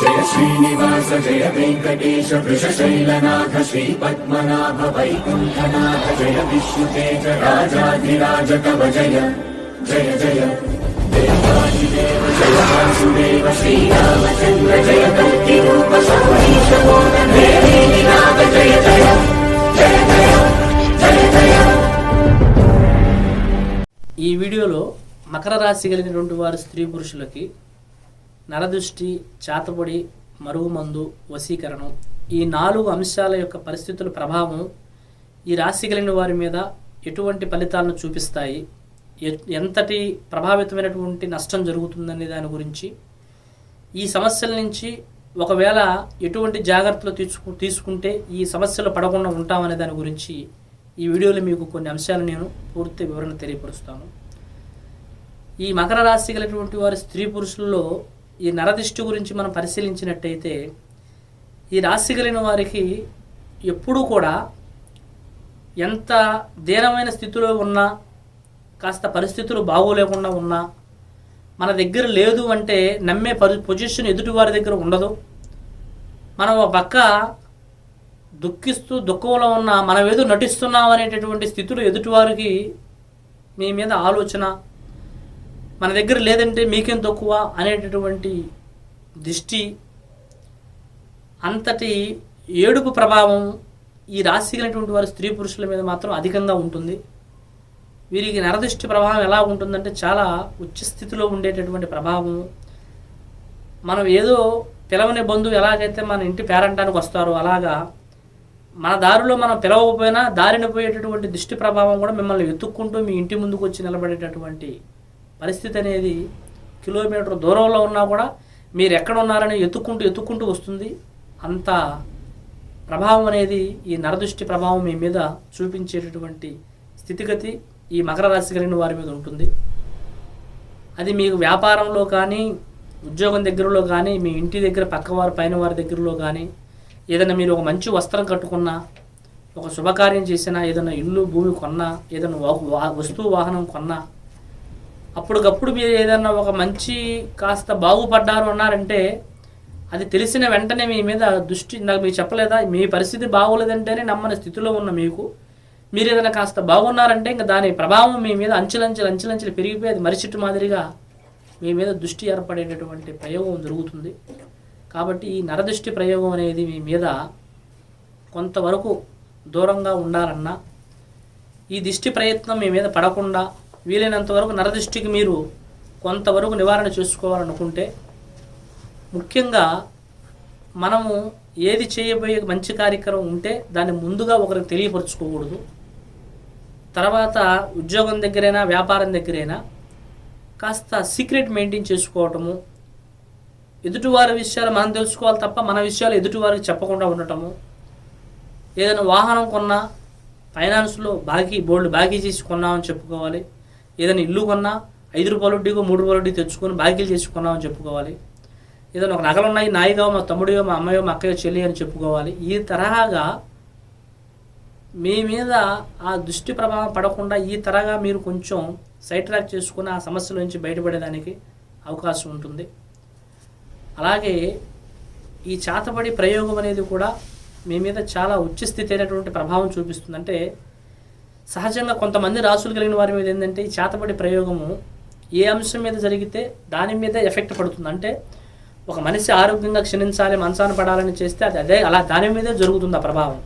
జయ శ్రీనివాస జయ వెంకటేశ వృషశైలనాథ శ్రీ పద్మనాభ వైకుంఠనాథ జయ విష్ణుతేజ రాజాధిరాజ కవ జయ జయ జయ. దేవాదిదేవ జయ వాసుదేవ శ్రీరామచంద్ర జయ కల్కి రూప సౌరీశ నాథ జయ జయ జయ జయ జయ జయ. ఈ వీడియోలో మకర రాశి కలిగినటువంటి వారి స్త్రీ పురుషులకి నరదృష్టి చాతపొడి మరుగుమందు వశీకరణం ఈ నాలుగు అంశాల యొక్క పరిస్థితుల ప్రభావం ఈ రాశి కలిగిన వారి మీద ఎటువంటి ఫలితాలను చూపిస్తాయి? ఎంతటి ప్రభావితమైనటువంటి నష్టం జరుగుతుందనే దాని గురించి ఈ సమస్యల నుంచి ఒకవేళ ఎటువంటి జాగ్రత్తలు తీసుకు తీసుకుంటే ఈ సమస్యలు పడకుండా ఉంటామనే దాని గురించి ఈ వీడియోలో మీకు కొన్ని అంశాలు నేను పూర్తి వివరణ తెలియపరుస్తాను. ఈ మకర రాశి కలిగినటువంటి వారి స్త్రీ పురుషుల్లో ఈ నరదిష్టి గురించి మనం పరిశీలించినట్టయితే ఈ రాశి కలిగిన వారికి ఎప్పుడూ కూడా ఎంత దీనమైన స్థితిలో ఉన్నా కాస్త పరిస్థితులు బాగోలేకుండా ఉన్నా మన దగ్గర లేదు అంటే నమ్మే పరి పొజిషన్ ఎదుటి వారి దగ్గర ఉండదు. మనం ఒక పక్క దుఃఖిస్తూ దుఃఖంలో ఉన్న మనం ఏదో నటిస్తున్నాం అనేటటువంటి స్థితిలో ఎదుటివారికి మీ మీద ఆలోచన మన దగ్గర లేదంటే మీకేం తక్కువ అనేటటువంటి దృష్టి అంతటి ఏడుపు ప్రభావం ఈ రాశి కలిగినటువంటి వారి స్త్రీ పురుషుల మీద మాత్రం అధికంగా ఉంటుంది. వీరికి నరదృష్టి ప్రభావం ఎలా ఉంటుందంటే చాలా ఉచ్చ స్థితిలో ఉండేటటువంటి ప్రభావం. మనం ఏదో పిలవని బంధువు ఎలాగైతే మన ఇంటి పేరంటానికి వస్తారో అలాగా మన దారిలో మనం పిలవకపోయినా దారిన పోయేటటువంటి దృష్టి ప్రభావం కూడా మిమ్మల్ని వెతుక్కుంటూ మీ ఇంటి ముందుకు వచ్చి నిలబడేటటువంటి పరిస్థితి అనేది కిలోమీటర్ దూరంలో ఉన్నా కూడా మీరు ఎక్కడ ఉన్నారని ఎత్తుక్కుంటూ ఎత్తుక్కుంటూ వస్తుంది. అంత ప్రభావం అనేది ఈ నరదృష్టి ప్రభావం మీ మీద చూపించేటటువంటి స్థితిగతి ఈ మకర రాశి కలిగిన వారి మీద ఉంటుంది. అది మీకు వ్యాపారంలో కానీ ఉద్యోగం దగ్గరలో కానీ మీ ఇంటి దగ్గర పక్కవారి పైన వారి దగ్గరలో కానీ ఏదైనా మీరు ఒక మంచి వస్త్రం కట్టుకున్నా ఒక శుభకార్యం చేసినా ఏదైనా ఇల్లు భూమి కొన్నా ఏదైనా వస్తువు వాహనం కొన్నా అప్పటికప్పుడు మీరు ఏదైనా ఒక మంచి కాస్త బాగుపడ్డారు అన్నారంటే అది తెలిసిన వెంటనే మీ మీద దృష్టి నాకు మీకు చెప్పలేదా? మీ పరిస్థితి బాగోలేదంటేనే నమ్మని స్థితిలో ఉన్న మీకు. మీరు ఏదైనా కాస్త బాగున్నారంటే ఇంకా దాని ప్రభావం మీ మీద అంచెలంచెలు అంచెలంచెలు పెరిగిపోయి అది మరిచెట్టు మాదిరిగా మీ మీద దృష్టి ఏర్పడేటటువంటి ప్రయోగం జరుగుతుంది. కాబట్టి ఈ నరదృష్టి ప్రయోగం అనేది మీ మీద కొంతవరకు దూరంగా ఉండాలన్నా ఈ దిష్టి ప్రయత్నం మీ మీద పడకుండా వీలైనంత వరకు నరదృష్టికి మీరు కొంతవరకు నివారణ చేసుకోవాలనుకుంటే ముఖ్యంగా మనము ఏది చేయబోయే మంచి కార్యక్రమం ఉంటే దాన్ని ముందుగా ఒకరికి తెలియపరచుకోకూడదు. తర్వాత ఉద్యోగం దగ్గరైనా వ్యాపారం దగ్గరైనా కాస్త సీక్రెట్ మెయింటైన్ చేసుకోవటము ఎదుటివారి విషయాలు మనం తెలుసుకోవాలి తప్ప మన విషయాలు ఎదుటివారికి చెప్పకుండా ఉండటము ఏదైనా వాహనం కొన్నా ఫైనాన్స్లో బాకీ బోర్డు బాకీ చేసి కొన్నామని చెప్పుకోవాలి. ఏదైనా ఇల్లు కొన్నా ఐదు రూపాయలు వడ్డీకో మూడు రూపాయలు వడ్డీ తెచ్చుకొని బాకీలు చేసుకున్నామని చెప్పుకోవాలి. ఏదైనా ఒక నగలు ఉన్నాయి నాయిగా మా తమ్ముడియో మా అమ్మయో మా అక్కయో చెల్లి అని చెప్పుకోవాలి. ఈ తరహాగా మీ మీద ఆ దృష్టి ప్రభావం పడకుండా ఈ తరగా మీరు కొంచెం సైట్ ట్రాక్ చేసుకుని ఆ సమస్యల నుంచి బయటపడేదానికి అవకాశం ఉంటుంది. అలాగే ఈ చాతబడి ప్రయోగం అనేది కూడా మీ మీద చాలా ఉచ్చస్థితి అయినటువంటి ప్రభావం చూపిస్తుంది. అంటే సహజంగా కొంతమంది రాసులు కలిగిన వారి మీద ఏంటంటే ఈ చేతపడి ప్రయోగము ఏ అంశం మీద జరిగితే దాని మీద ఎఫెక్ట్ పడుతుంది. అంటే ఒక మనిషి ఆరోగ్యంగా క్షీణించాలి మనసాన పడాలని చేస్తే అది అదే అలా దాని మీదే జరుగుతుంది ఆ ప్రభావం.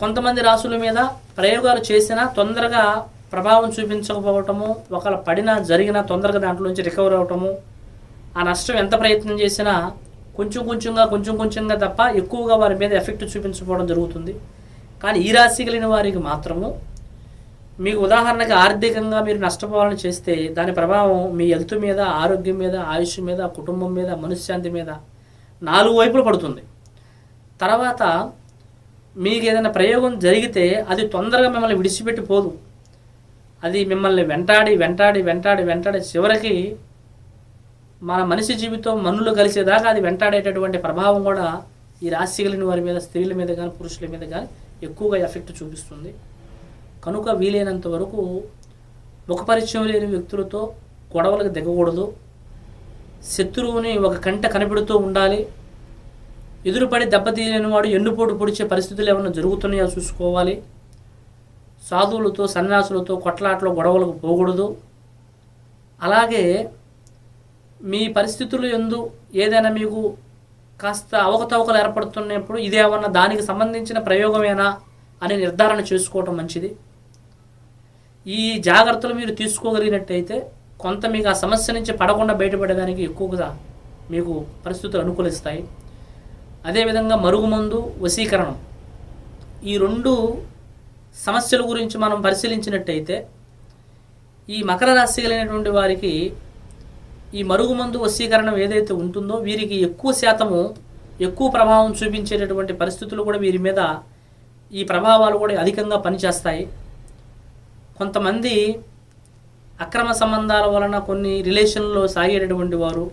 కొంతమంది రాసుల మీద ప్రయోగాలు చేసినా తొందరగా ప్రభావం చూపించకపోవటము ఒకవేళ పడినా జరిగినా తొందరగా దాంట్లో నుంచి రికవర్ అవటము ఆ నష్టం ఎంత ప్రయత్నం చేసినా కొంచెం కొంచెంగా కొంచెం కొంచెంగా తప్ప ఎక్కువగా వారి మీద ఎఫెక్ట్ చూపించకపోవడం జరుగుతుంది. కానీ ఈ రాశి కలిగిన వారికి మాత్రము మీకు ఉదాహరణకి ఆర్థికంగా మీరు నష్టపోవాలని చేస్తే దాని ప్రభావం మీ హెల్త్ మీద ఆరోగ్యం మీద ఆయుష్ మీద కుటుంబం మీద మనశ్శాంతి మీద నాలుగు వైపులు పడుతుంది. తర్వాత మీకు ఏదైనా ప్రయోగం జరిగితే అది తొందరగా మిమ్మల్ని విడిచిపెట్టిపోదు అది మిమ్మల్ని వెంటాడి వెంటాడి వెంటాడి వెంటాడి చివరికి మన మనిషి జీవితం మనులు కలిసేదాకా అది వెంటాడేటటువంటి ప్రభావం కూడా ఈ రాశి కలిగిన వారి మీద స్త్రీల మీద కానీ పురుషుల మీద కానీ ఎక్కువగా ఎఫెక్ట్ చూపిస్తుంది. కనుక వీలైనంత వరకు ముఖ పరిచయం లేని వ్యక్తులతో గొడవలకు దిగకూడదు. శత్రువుని ఒక కంట కనిపెడుతూ ఉండాలి. ఎదురుపడి దెబ్బతీయలేని వాడు ఎండుపోటు పొడిచే పరిస్థితులు ఏమైనా జరుగుతున్నాయో చూసుకోవాలి. సాధువులతో సన్యాసులతో కొట్లాట్లో గొడవలకు పోకూడదు. అలాగే మీ పరిస్థితులు ఎందు ఏదైనా మీకు కాస్త అవకతవకలు ఏర్పడుతున్నప్పుడు ఇదేమన్నా దానికి సంబంధించిన ప్రయోగమేనా అని నిర్ధారణ చేసుకోవటం మంచిది. ఈ జాగ్రత్తలు మీరు తీసుకోగలిగినట్టయితే కొంత మీకు ఆ సమస్య నుంచి పడకుండా బయటపడడానికి ఎక్కువగా మీకు పరిస్థితులు అనుకూలిస్తాయి. అదేవిధంగా మరుగుమందు వశీకరణం. ఈ రెండు సమస్యల గురించి మనం పరిశీలించినట్టయితే ఈ మకర రాశి కలిగినటువంటి వారికి ఈ మరుగుమందు వశీకరణం ఏదైతే ఉంటుందో వీరికి ఎక్కువ శాతము ఎక్కువ ప్రభావం చూపించేటటువంటి పరిస్థితులు కూడా వీరి మీద ఈ ప్రభావాలు కూడా అధికంగా పనిచేస్తాయి. కొంతమంది అక్రమ సంబంధాల వలన కొన్ని రిలేషన్లో సాగేటటువంటి వారు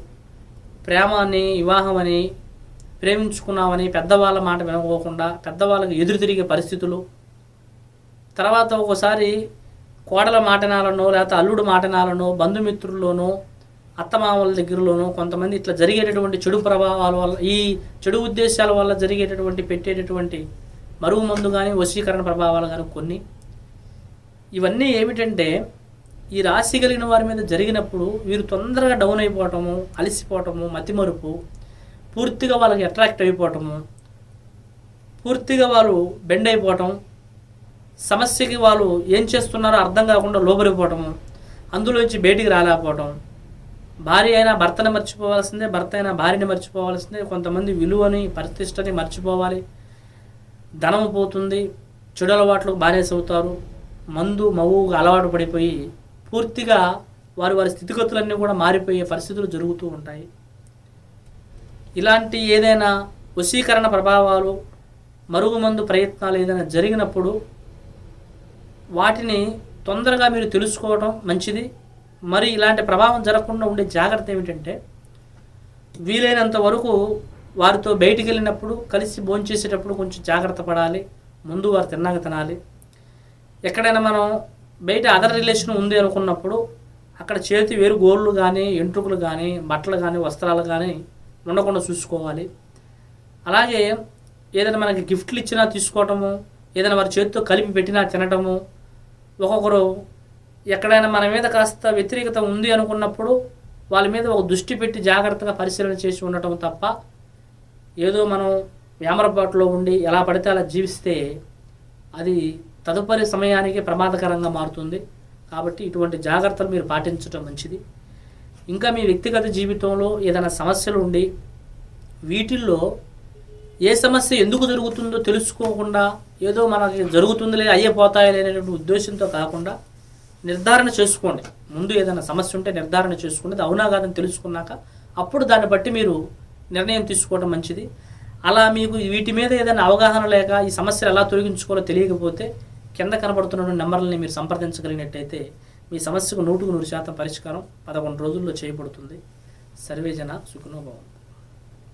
ప్రేమ అని వివాహం అని ప్రేమించుకున్నామని పెద్దవాళ్ళ మాట వినకోకుండా పెద్దవాళ్ళకి ఎదురు తిరిగే పరిస్థితులు. తర్వాత ఒకసారి కోడల మాటనాలనో లేకపోతే అల్లుడు మాటనాలనో బంధుమిత్రుల్లోనో అత్తమామల దగ్గరలోనూ కొంతమంది ఇట్లా జరిగేటటువంటి చెడు ప్రభావాల వల్ల ఈ చెడు ఉద్దేశాల వల్ల జరిగేటటువంటి పెట్టేటటువంటి మరుగు మందు కానీ వశీకరణ ప్రభావాలు కానీ కొన్ని. ఇవన్నీ ఏమిటంటే ఈ రాశి కలిగిన వారి మీద జరిగినప్పుడు వీరు తొందరగా డౌన్ అయిపోవటము అలసిపోవటము మతిమరుపు పూర్తిగా వాళ్ళకి అట్రాక్ట్ అయిపోవటము పూర్తిగా వాళ్ళు బెండ్ అయిపోవటం సమస్యకి వాళ్ళు ఏం చేస్తున్నారో అర్థం కాకుండా లోబడిపోవటము అందులోంచి బయటికి రాలేకపోవటం భార్య అయినా భర్తను మర్చిపోవాల్సిందే భర్త అయినా భార్యని మర్చిపోవాల్సిందే. కొంతమంది విలువని ప్రతిష్టని మర్చిపోవాలి. ధనం పోతుంది చెడు అలవాట్లకు బానేసి అవుతారు మందు మవుగా అలవాటు పడిపోయి పూర్తిగా వారి వారి స్థితిగతులన్నీ కూడా మారిపోయే పరిస్థితులు జరుగుతూ ఉంటాయి. ఇలాంటి ఏదైనా వశీకరణ ప్రభావాలు మరుగుమందు ప్రయత్నాలు ఏదైనా జరిగినప్పుడు వాటిని తొందరగా మీరు తెలుసుకోవడం మంచిది. మరి ఇలాంటి ప్రభావం జరగకుండా ఉండే జాగ్రత్త ఏమిటంటే వీలైనంత వరకు వారితో బయటికి వెళ్ళినప్పుడు కలిసి భోంచేసేటప్పుడు కొంచెం జాగ్రత్త పడాలి ముందు వారు తిన్నాక తినాలి. ఎక్కడైనా మనం బయట అదర్ రిలేషన్ ఉంది అనుకున్నప్పుడు అక్కడ చేతి వేరు గోళ్ళు కానీ ఎంట్రుకులు కానీ బట్టలు కానీ వస్త్రాలు కానీ ఉండకుండా చూసుకోవాలి. అలాగే ఏదైనా మనకి గిఫ్ట్లు ఇచ్చినా తీసుకోవటము ఏదైనా వారి చేతితో కలిపి పెట్టినా తినటము ఒక్కొక్కరు ఎక్కడైనా మన మీద కాస్త వ్యతిరేకత ఉంది అనుకున్నప్పుడు వాళ్ళ మీద ఒక దృష్టి పెట్టి జాగ్రత్తగా పరిశీలన చేసి ఉండటం తప్ప ఏదో మనం వ్యామరపాటులో ఉండి ఎలా పడితే అలా జీవిస్తే అది తదుపరి సమయానికి ప్రమాదకరంగా మారుతుంది. కాబట్టి ఇటువంటి జాగ్రత్తలు మీరు పాటించడం మంచిది. ఇంకా మీ వ్యక్తిగత జీవితంలో ఏదైనా సమస్యలు ఉండి వీటిల్లో ఏ సమస్య ఎందుకు జరుగుతుందో తెలుసుకోకుండా ఏదో మనకి జరుగుతుందిలే అయ్యే పోతాయి అనేటువంటి ఉద్దేశంతో కాకుండా నిర్ధారణ చేసుకోండి. ముందు ఏదైనా సమస్య ఉంటే నిర్ధారణ చేసుకోండి అది అవునా కాదని తెలుసుకున్నాక అప్పుడు దాన్ని బట్టి మీరు నిర్ణయం తీసుకోవడం మంచిది. అలా మీకు వీటి మీద ఏదైనా అవగాహన లేక ఈ సమస్యలు ఎలా తొలగించుకోవాలో తెలియకపోతే కింద కనబడుతున్న నెంబర్లని మీరు సంప్రదించగలిగినట్టయితే మీ సమస్యకు నూటుకు నూరు శాతం పరిష్కారం పదకొండు రోజుల్లో చేయబడుతుంది. సర్వేజన సుఖనోభవం